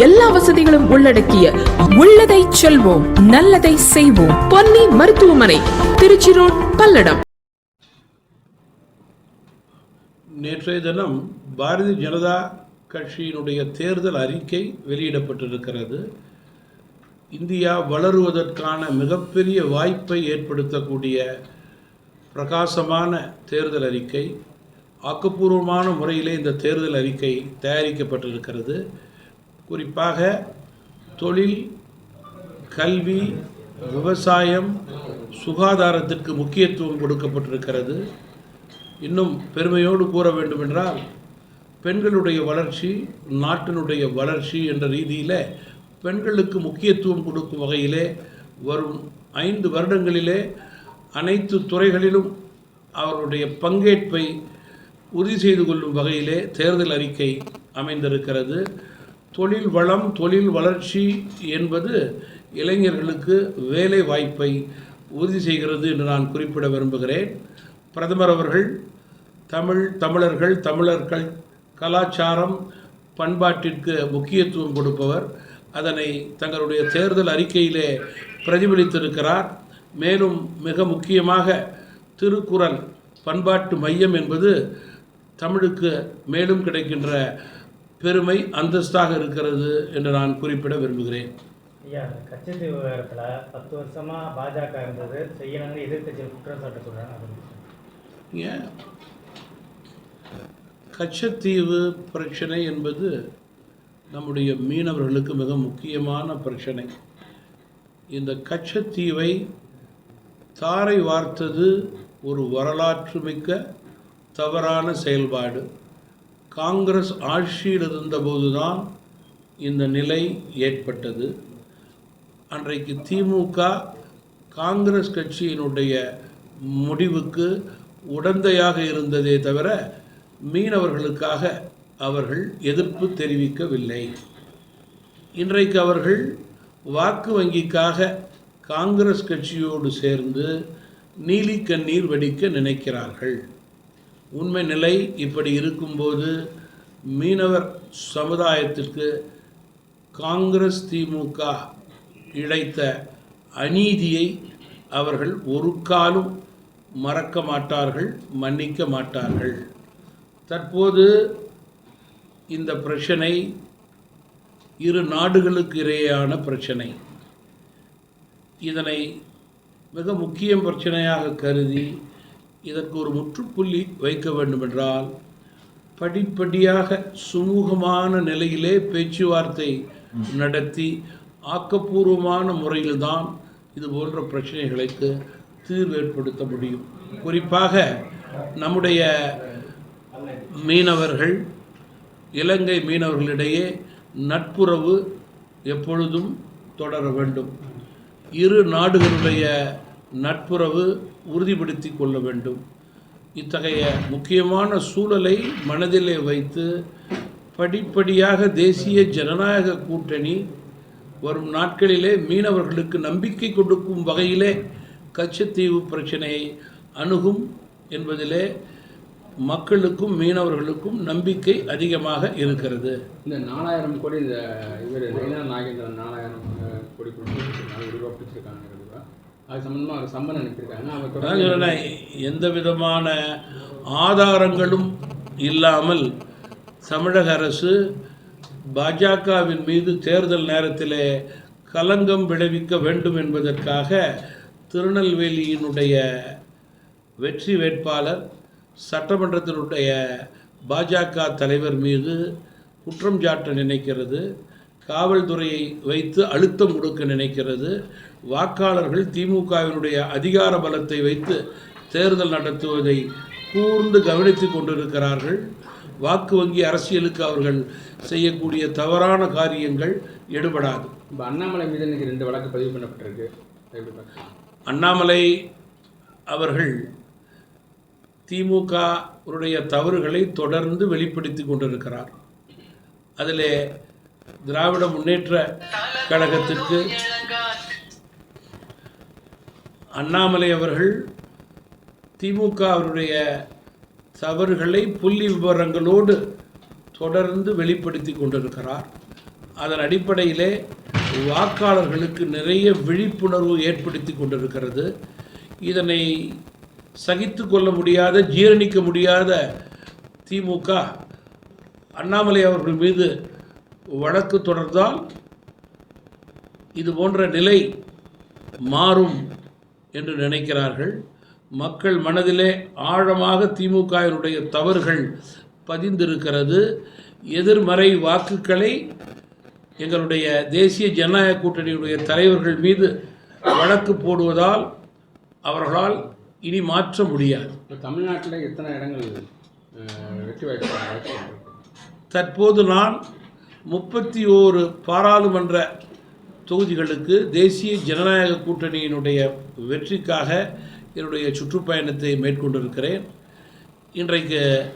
எல்லா வசதிகளும் உள்ளடக்கிய உள்ளதை செல்வோம் நல்லதை செய்வோம். பொன்னி மருத்துவமனை திருச்சி ரோட் பல்லடம். நேற்றைய தினம் பாரதிய ஜனதா கட்சியினுடைய தேர்தல் அறிக்கை வெளியிடப்பட்டிருக்கிறது. இந்தியா வளருவதற்கான மிகப்பெரிய வாய்ப்பை ஏற்படுத்தக்கூடிய பிரகாசமான தேர்தல் அறிக்கை ஆக்கப்பூர்வமான முறையிலே இந்த தேர்தல் அறிக்கை தயாரிக்கப்பட்டிருக்கிறது. குறிப்பாக தொழில் கல்வி விவசாயம் சுகாதாரத்திற்கு முக்கியத்துவம் கொடுக்கப்பட்டிருக்கிறது. இன்னும் பெருமையோடு கூற வேண்டுமென்றால் பெண்களுடைய வளர்ச்சி நாட்டினுடைய வளர்ச்சி என்ற ரீதியில் பெண்களுக்கு முக்கியத்துவம் கொடுக்கும் வகையிலே வரும் ஐந்து வருடங்களிலே அனைத்து துறைகளிலும் அவருடைய பங்கேற்பை உறுதி செய்து கொள்ளும் வகையிலே தேர்தல் அறிக்கை அமைந்திருக்கிறது. தொழில் வளம் தொழில் வளர்ச்சி என்பது இளைஞர்களுக்கு வேலை வாய்ப்பை உறுதி செய்கிறது என்று நான் குறிப்பிட விரும்புகிறேன். பிரதமர் அவர்கள் தமிழ் தமிழர்கள் தமிழர்கள் கலாச்சாரம் பண்பாட்டிற்கு முக்கியத்துவம் கொடுப்பவர். அதனை தங்களுடைய தேர்தல் அறிக்கையிலே பிரதிபலித்திருக்கிறார். மேலும் மிக முக்கியமாக திருக்குறள் பண்பாட்டு மையம் என்பது தமிழுக்கு மேலும் கிடைக்கின்ற பெருமை அந்தஸ்தாக இருக்கிறது என்று நான் குறிப்பிட விரும்புகிறேன். ஐயா கச்சத்தீவு விவகாரத்தில் பத்து வருஷமா பாஜக இருந்தது செய்யணும்னு எதிர்க்கட்சி குற்றம் சாட்ட சொல்றாங்க அது ஏன்? கச்சத்தீவு பிரச்சனை என்பது நம்முடைய மீனவர்களுக்கு மிக முக்கியமான பிரச்சனை. இந்த கச்சத்தீவை தாரை வார்த்தது ஒரு வரலாற்று மிக்க தவறான செயல்பாடு. காங்கிரஸ் ஆட்சியில் இருந்தபோதுதான் இந்த நிலை ஏற்பட்டது. அன்றைக்கு திமுக காங்கிரஸ் கட்சியினுடைய முடிவுக்கு உடந்தையாக இருந்ததே தவிர மீனவர்களுக்காக அவர்கள் எதிர்ப்பு தெரிவிக்கவில்லை. இன்றைக்கு அவர்கள் வாக்கு வங்கிக்காக காங்கிரஸ் கட்சியோடு சேர்ந்து நீலி கண்ணீர் வடிக்க நினைக்கிறார்கள். உண்மை நிலை இப்படி இருக்கும்போது மீனவர் சமுதாயத்திற்கு காங்கிரஸ் திமுக இழைத்த அநீதியை அவர்கள் ஒரு காலம் மறக்க மாட்டார்கள் மன்னிக்க மாட்டார்கள். தற்போது இந்த பிரச்சனை இரு நாடுகளுக்கு இடையேயான பிரச்சனை. இதனை மிக முக்கிய பிரச்சனையாக கருதி இதற்கு ஒரு முற்றுப்புள்ளி வைக்க வேண்டுமென்றால் படிப்படியாக சுமூகமான நிலையிலே பேச்சுவார்த்தை நடத்தி ஆக்கப்பூர்வமான முறையில்தான் இது போன்ற பிரச்சனைகளுக்கு தீர்வு ஏற்படுத்த முடியும். குறிப்பாக நம்முடைய மீனவர்கள் இலங்கை மீனவர்களிடையே நட்புறவு எப்பொழுதும் தொடர வேண்டும். இரு நாடுகளுடைய நட்புறவு உறுதிப்படுத்தி கொள்ள வேண்டும். இத்தகைய முக்கியமான சூழலை மனதிலே வைத்து படிப்படியாக தேசிய ஜனநாயக கூட்டணி வரும் நாட்களிலே மீனவர்களுக்கு நம்பிக்கை கொடுக்கும் வகையிலே கச்சத்தீவு பிரச்சனையை அணுகும் என்பதிலே மக்களுக்கும் மீனவர்களுக்கும் நம்பிக்கை அதிகமாக இருக்கிறது. இந்த நாலாயிரம் கோடி இந்த இவர் நாகேந்திரன் நாலாயிரம் கோடி கொடுத்து அது சம்மந்தமாக ஒரு சம்மன் அனுப்பியிருக்காங்க. அவர் எந்த விதமான ஆதாரங்களும் இல்லாமல் தமிழக அரசு பாஜகவின் மீது தேர்தல் நேரத்திலே கலங்கம் விளைவிக்க வேண்டும் என்பதற்காக திருநெல்வேலியினுடைய வெற்றி வேட்பாளர் சட்டமன்றத்தினுடைய பாஜக தலைவர் மீது குற்றம் சாட்ட நினைக்கிறது. காவல்துறையை வைத்து அழுத்தம் கொடுக்க நினைக்கிறது. வாக்காளர்கள் திமுகவினுடைய அதிகார பலத்தை வைத்து தேர்தல் நடத்துவதை கூர்ந்து கவனித்துக் கொண்டிருக்கிறார்கள். வாக்கு வங்கி அரசியலுக்கு அவர்கள் செய்யக்கூடிய தவறான காரியங்கள் எடுபடாது. இப்போ அண்ணாமலை மீது இன்னைக்கு ரெண்டு வழக்கு பதிவு பண்ணப்பட்டிருக்கு? அண்ணாமலை அவர்கள் திமுக உடைய தவறுகளை தொடர்ந்து வெளிப்படுத்தி கொண்டிருக்கிறார். அதிலே திராவிட முன்னேற்ற கழகத்திற்கு அண்ணாமலை அவர்கள் திமுக அவருடைய தவறுகளை புள்ளி விவரங்களோடு தொடர்ந்து வெளிப்படுத்தி கொண்டிருக்கிறார். அதன் அடிப்படையிலே வாக்காளர்களுக்கு நிறைய விழிப்புணர்வு ஏற்படுத்தி கொண்டிருக்கிறது. இதனை சகித்து கொள்ள முடியாத ஜீரணிக்க முடியாத திமுக அண்ணாமலை அவர்கள் மீது வழக்கு தொடர்ந்தால் இது போன்ற நிலை மாறும் என்று நினைக்கிறார்கள். மக்கள் மனதிலே ஆழமாக திமுகவினுடைய தவறுகள் பதிந்திருக்கிறது. எதிர்மறை வாக்குகளை எங்களுடைய தேசிய ஜனநாயக கூட்டணியுடைய தலைவர்கள் மீது வழக்கு போடுவதால் அவர்களால் இனி மாற்ற முடியாது. தமிழ்நாட்டில் எத்தனை இடங்கள் வெற்றி வாய்ப்பு? தற்போது நான் முப்பத்தி ஓரு பாராளுமன்ற தொகுதிகளுக்கு தேசிய ஜனநாயக கூட்டணியினுடைய வெற்றிக்காக என்னுடைய சுற்றுப்பயணத்தை மேற்கொண்டிருக்கிறேன். இன்றைக்கு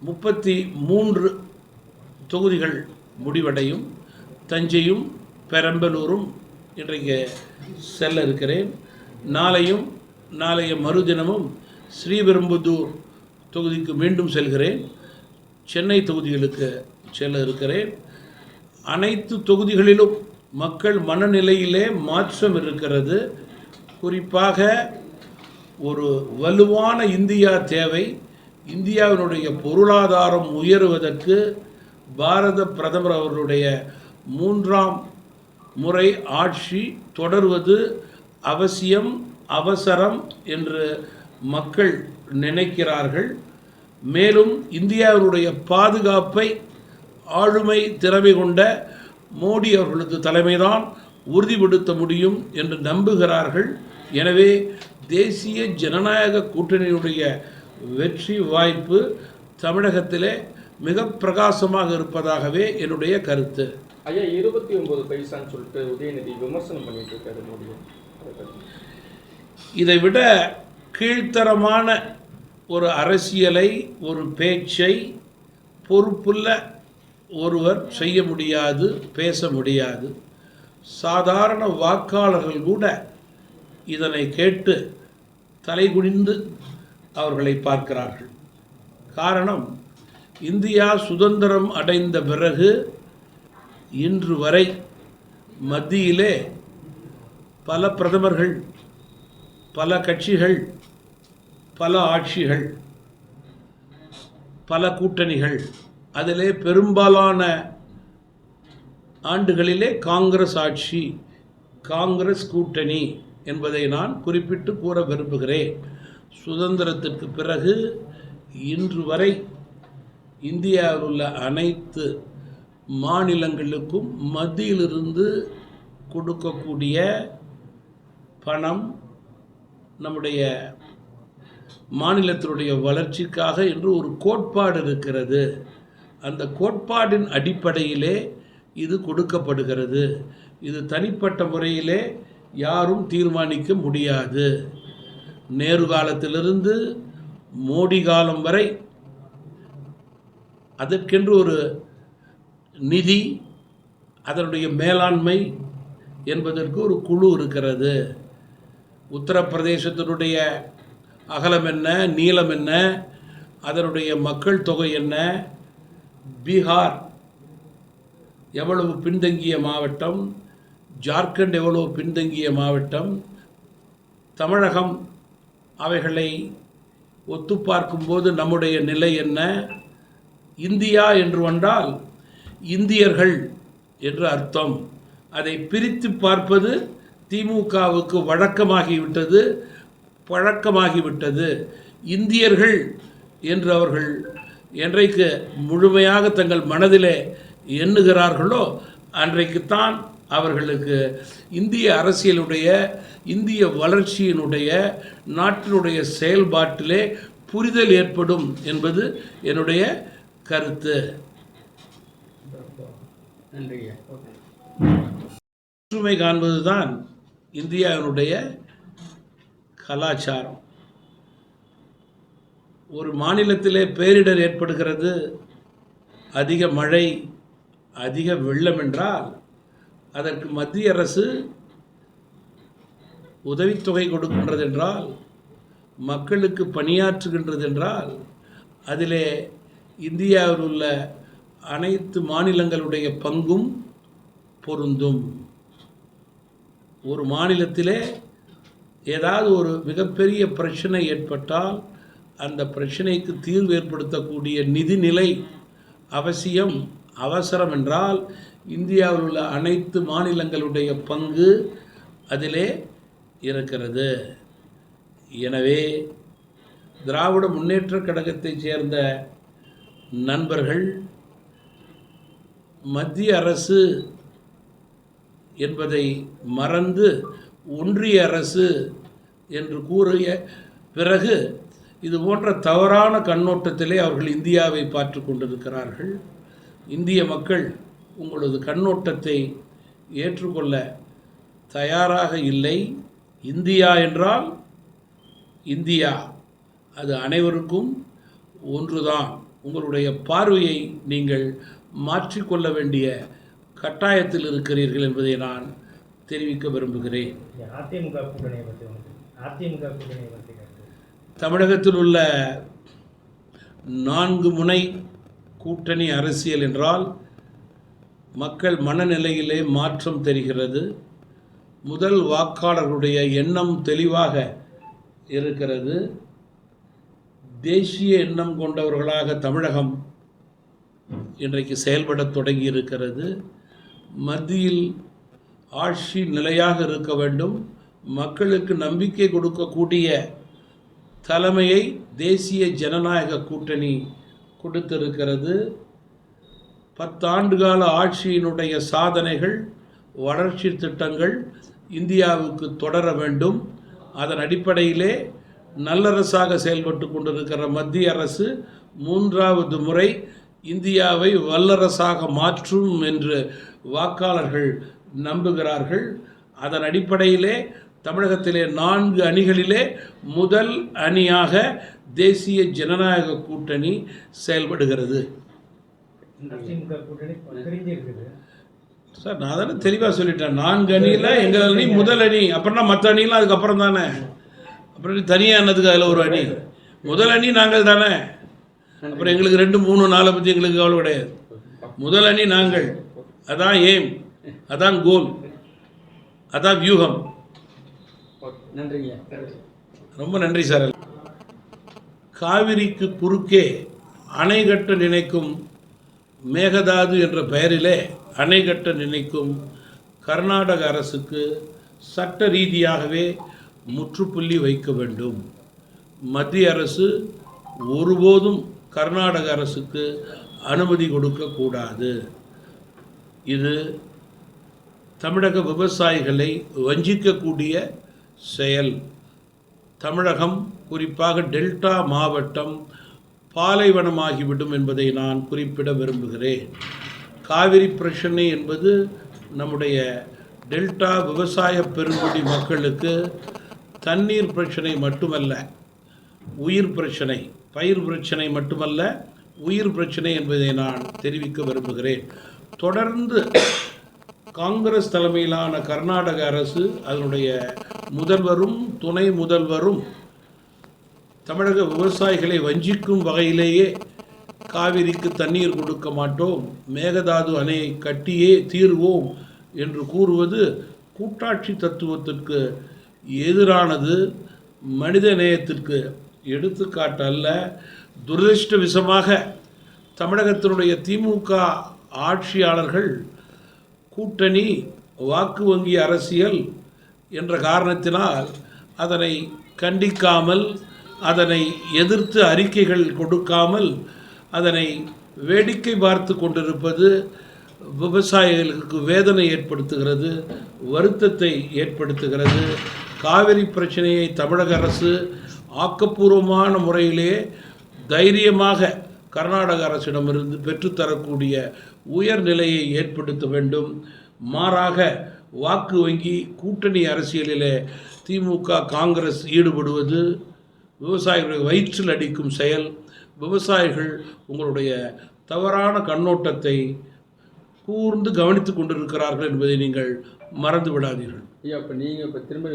முப்பத்தி மூன்று தொகுதிகள் முடிவடையும். தஞ்சையும் பெரம்பலூரும் இன்றைக்கு செல்ல இருக்கிறேன். நாளையும் நாளைய மறுதினமும் ஸ்ரீபெரும்புதூர் தொகுதிக்கு மீண்டும் செல்கிறேன். சென்னை தொகுதிகளுக்கு செல்ல இருக்கிறேன். அனைத்து தொகுதிகளிலும் மக்கள் மனநிலையிலே மாற்றம் இருக்கிறது. குறிப்பாக ஒரு வலுவான இந்தியா தேவை. இந்தியாவினுடைய பொருளாதாரம் உயருவதற்கு பாரத பிரதமர் அவர்களுடைய மூன்றாம் முறை ஆட்சி தொடர்வது அவசியம் அவசரம் என்று மக்கள் நினைக்கிறார்கள். மேலும் இந்தியாவினுடைய பாதுகாப்பை ஆளுமை திறமை கொண்ட மோடி அவர்களது தலைமைதான் உறுதிப்படுத்த முடியும் என்று நம்புகிறார்கள். எனவே தேசிய ஜனநாயக கூட்டணியுடைய வெற்றி வாய்ப்பு தமிழகத்திலே மிக பிரகாசமாக இருப்பதாகவே என்னுடைய கருத்து. ஐயா இருபத்தி ஒன்பது பைசான்னு சொல்லிட்டு உதயநிதி விமர்சனம் பண்ணிட்டு இருக்காரு. இதை விட கீழ்த்தரமான ஒரு அரசியலை ஒரு பேச்சை பொறுப்புள்ள ஒருவர் செய்ய முடியாது பேச முடியாது. சாதாரண வாக்காளர்கள் கூட இதனை கேட்டு தலைகுனிந்து அவர்களை பார்க்கிறார்கள். காரணம் இந்தியா சுதந்திரம் அடைந்த பிறகு இன்று வரை மத்தியிலே பல பிரதமர்கள் பல கட்சிகள் பல ஆட்சிகள் பல கூட்டணிகள் அதிலே பெரும்பாலான ஆண்டுகளிலே காங்கிரஸ் ஆட்சி காங்கிரஸ் கூட்டணி என்பதை நான் குறிப்பிட்டு கூற விரும்புகிறேன். சுதந்திரத்திற்கு பிறகு இன்று வரை இந்தியாவில் உள்ள அனைத்து மாநிலங்களுக்கும் மத்தியிலிருந்து கொடுக்கக்கூடிய பணம் நம்முடைய மாநிலத்தினுடைய வளர்ச்சிக்காக என்று ஒரு கோட்பாடு இருக்கிறது. அந்த கோட்பாடின் அடிப்படையிலே இது கொடுக்கப்படுகிறது. இது தனிப்பட்ட முறையிலே யாரும் தீர்மானிக்க முடியாது. நேரு காலத்திலிருந்து மோடி காலம் வரை அதற்கென்று ஒரு நிதி அதனுடைய மேலாண்மை என்பதற்கு ஒரு குழு இருக்கிறது. உத்தரப்பிரதேசத்தினுடைய அகலம் என்ன நீளம் என்ன அதனுடைய மக்கள் தொகை என்ன பீகார் எவ்வளவு பின்தங்கிய மாவட்டம் ஜார்க்கண்ட் எவ்வளவு பின்தங்கிய மாவட்டம் தமிழகம் அவைகளை ஒத்து பார்க்கும்போது நம்முடைய நிலை என்ன? இந்தியா என்று வந்தால் இந்தியர்கள் என்று அர்த்தம். அதை பிரித்து பார்ப்பது திமுகவுக்கு வழக்கமாகிவிட்டது பழக்கமாகிவிட்டது. இந்தியர்கள் என்று அவர்கள் என்றைக்கு முழுமையாக தங்கள் மனதிலே எண்ணுகிறார்களோ அன்றைக்குத்தான் அவர்களுக்கு இந்திய அரசியலுடைய இந்திய வளர்ச்சியினுடைய நாட்டினுடைய செயல்பாட்டிலே புரிதல் ஏற்படும் என்பது என்னுடைய கருத்து. நன்றி ஒற்றுமை காண்பதுதான் இந்தியாவினுடைய கலாச்சாரம். ஒரு மாநிலத்திலே பேரிடர் ஏற்படுகிறது அதிக மழை அதிக வெள்ளம் என்றால் அதற்கு மத்திய அரசு உதவித்தொகை கொடுக்கின்றது என்றால் மக்களுக்கு பணியாற்றுகின்றது என்றால் அதிலே இந்தியாவில் உள்ள அனைத்து மாநிலங்களுடைய பங்கும் பொருந்தும். ஒரு மாநிலத்திலே ஏதாவது ஒரு மிகப்பெரிய பிரச்சனை ஏற்பட்டால் அந்த பிரச்சனைக்கு தீர்வு ஏற்படுத்தக்கூடிய நிதிநிலை அவசியம் அவசரம் என்றால் இந்தியாவில் உள்ள அனைத்து மாநிலங்களுடைய பங்கு அதிலே இருக்கிறது. எனவே திராவிட முன்னேற்றக் கழகத்தைச் சேர்ந்த நண்பர்கள் மத்திய அரசு என்பதை மறந்து ஒன்றிய அரசு என்று கூறிய பிறகு இது போன்ற தவறான கண்ணோட்டத்திலே அவர்கள் இந்தியாவை பார்த்து கொண்டிருக்கிறார்கள். இந்திய மக்கள் உங்களது கண்ணோட்டத்தை ஏற்றுக்கொள்ள தயாராக இல்லை. இந்தியா என்றால் இந்தியா. அது அனைவருக்கும் ஒன்றுதான். உங்களுடைய பார்வையை நீங்கள் மாற்றிக்கொள்ள வேண்டிய கட்டாயத்தில் இருக்கிறீர்கள் என்பதை நான் தெரிவிக்க விரும்புகிறேன். அதிமுக கூட்டணியை பற்றி அதிமுக கூட்டணியை தமிழகத்தில் உள்ள நான்கு முனை கூட்டணி அரசியல் என்றால் மக்கள் மனநிலையிலே மாற்றம் தெரிகிறது. முதல் வாக்காளர்களுடைய எண்ணம் தெளிவாக இருக்கிறது. தேசிய எண்ணம் கொண்டவர்களாக தமிழகம் இன்றைக்கு செயல்படத் தொடங்கி இருக்கிறது மத்தியில் ஆட்சி நிலையாக இருக்க வேண்டும். மக்களுக்கு நம்பிக்கை கொடுக்கக்கூடிய தலைமையை தேசிய ஜனநாயக கூட்டணி கொடுத்திருக்கிறது. பத்தாண்டு கால ஆட்சியினுடைய சாதனைகள் வளர்ச்சி திட்டங்கள் இந்தியாவுக்கு தொடர வேண்டும். அதன் அடிப்படையிலே நல்லரசாக செயல்பட்டு கொண்டிருக்கிற மத்திய அரசு மூன்றாவது முறை இந்தியாவை வல்லரசாக மாற்றும் என்று வாக்காளர்கள் நம்புகிறார்கள். அதன் அடிப்படையிலே தமிழகத்திலே நான்கு அணிகளிலே முதல் அணியாக தேசிய ஜனநாயக கூட்டணி செயல்படுகிறது. சார் நான் தானே தெளிவாக சொல்லிட்டேன். நான்கு அணியில் எங்கள் அணி முதல் அணி. அப்புறம்னா மற்ற அணிலாம் அதுக்கப்புறம் தானே? அப்புறம் தனியாக என்னதுக்கு அதில் ஒரு அணி? முதல் அணி நாங்கள் தானே? அப்புறம் எங்களுக்கு ரெண்டு மூணு நாலு பற்றி எங்களுக்கு கவலை கிடையாது. முதல் அணி நாங்கள். அதான் எய்ம் அதான் கோல் அதான் வியூகம். நன்றிங்க. ரொம்ப நன்றி சார். காவிரிக்கு குறுக்கே அணை கட்ட நினைக்கும் மேகதாது என்ற பெயரிலே அணை கட்ட நினைக்கும் கர்நாடக அரசுக்கு சட்ட ரீதியாகவே முற்றுப்புள்ளி வைக்க வேண்டும். மத்திய அரசு ஒருபோதும் கர்நாடக அரசுக்கு அனுமதி கொடுக்கக்கூடாது இது தமிழக விவசாயிகளை வஞ்சிக்கக்கூடிய செயல். தமிழகம் குறிப்பாக டெல்டா மாவட்டம் பாலைவனமாகிவிடும் என்பதை நான் குறிப்பிட விரும்புகிறேன். காவிரி பிரச்சனை என்பது நம்முடைய டெல்டா விவசாய பெருங்குடி மக்களுக்கு தண்ணீர் பிரச்சனை மட்டுமல்ல உயிர் பிரச்சனை பயிர் பிரச்சனை மட்டுமல்ல உயிர் பிரச்சனை என்பதை நான் தெரிவிக்க விரும்புகிறேன். தொடர்ந்து காங்கிரஸ் தலைமையிலான கர்நாடக அரசு அதனுடைய முதல்வரும் துணை முதல்வரும் தமிழக விவசாயிகளை வஞ்சிக்கும் வகையிலேயே காவிரிக்கு தண்ணீர் கொடுக்க மாட்டோம் மேகதாது அணையை கட்டியே தீர்வோம் என்று கூறுவது கூட்டாட்சி தத்துவத்திற்கு எதிரானது மனித நேயத்திற்கு எடுத்துக்காட்டு அல்ல. துரதிருஷ்டவசமாக தமிழகத்தினுடைய திமுக ஆட்சியாளர்கள் கூட்டணி வாக்கு வங்கி அரசியல் என்ற காரணத்தினால் அதனை கண்டிக்காமல் அதனை எதிர்த்து அறிக்கைகள் கொடுக்காமல் அதனை வேடிக்கை பார்த்து கொண்டிருப்பது விவசாயிகளுக்கு வேதனை ஏற்படுத்துகிறது வருத்தத்தை ஏற்படுத்துகிறது. காவிரி பிரச்சனையை தமிழக அரசு ஆக்கப்பூர்வமான முறையிலே தைரியமாக கர்நாடக அரசிடமிருந்து பெற்றுத்தரக்கூடிய உயர்நிலையை ஏற்படுத்த வேண்டும். மாறாக வாக்கு வங்கி கூட்டணி அரசியலிலே திமுக காங்கிரஸ் ஈடுபடுவது விவசாயிகளை வயிற்றில் அடிக்கும் செயல். விவசாயிகள் உங்களுடைய தவறான கண்ணோட்டத்தை கூர்ந்து கவனித்து கொண்டிருக்கிறார்கள் என்பதை நீங்கள் மறந்து விடாதீர்கள் ஐயா இப்போ நீங்கள் இப்போ திரும்ப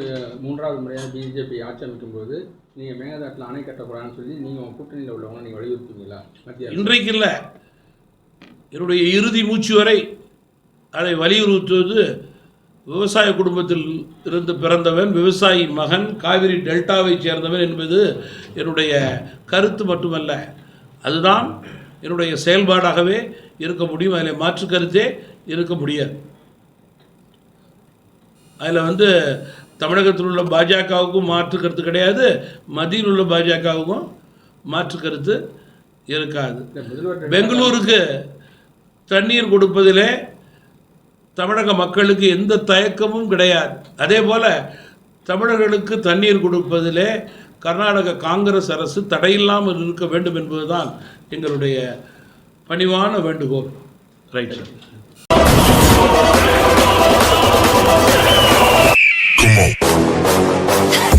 மூன்றாவது முறையாக பிஜேபி ஆட்சி அமைக்கும் போது நீங்கள் மேகதாட்டில் அணை கட்டக்கூடாதுன்னு சொல்லி நீங்கள் கூட்டணியில் உள்ளவங்க நீங்கள் அரசு? இன்றைக்கு இல்லை. என்னுடைய இறுதி மூச்சு வரை அதை வலியுறுத்துவது விவசாய குடும்பத்தில் இருந்து பிறந்தவன் விவசாயி மகன் காவிரி டெல்டாவைச் சேர்ந்தவன் என்பது என்னுடைய கருத்து மட்டுமல்ல. அதுதான் என்னுடைய செயல்பாடாகவே இருக்க முடியும். அதில் மாற்று கருத்தே இருக்க முடியாது. அதில் வந்து தமிழகத்தில் உள்ள பாஜகவுக்கும் மாற்று கருத்து கிடையாது. மத்தியில் உள்ள பாஜகவுக்கும் மாற்று கருத்து இருக்காது. பெங்களூருக்கு தண்ணீர் கொடுப்பதிலே தமிழக மக்களுக்கு எந்த தயக்கமும் கிடையாது. அதே போல் தமிழர்களுக்கு தண்ணீர் கொடுப்பதிலே கர்நாடக காங்கிரஸ் அரசு தடையில்லாமல் இருக்க வேண்டும் என்பதுதான் எங்களுடைய பணிவான வேண்டுகோள். ரைட் சார்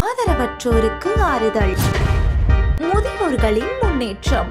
ஆதரவற்றோருக்கு ஆறுதல். முதியோர்களின் முன்னேற்றம்.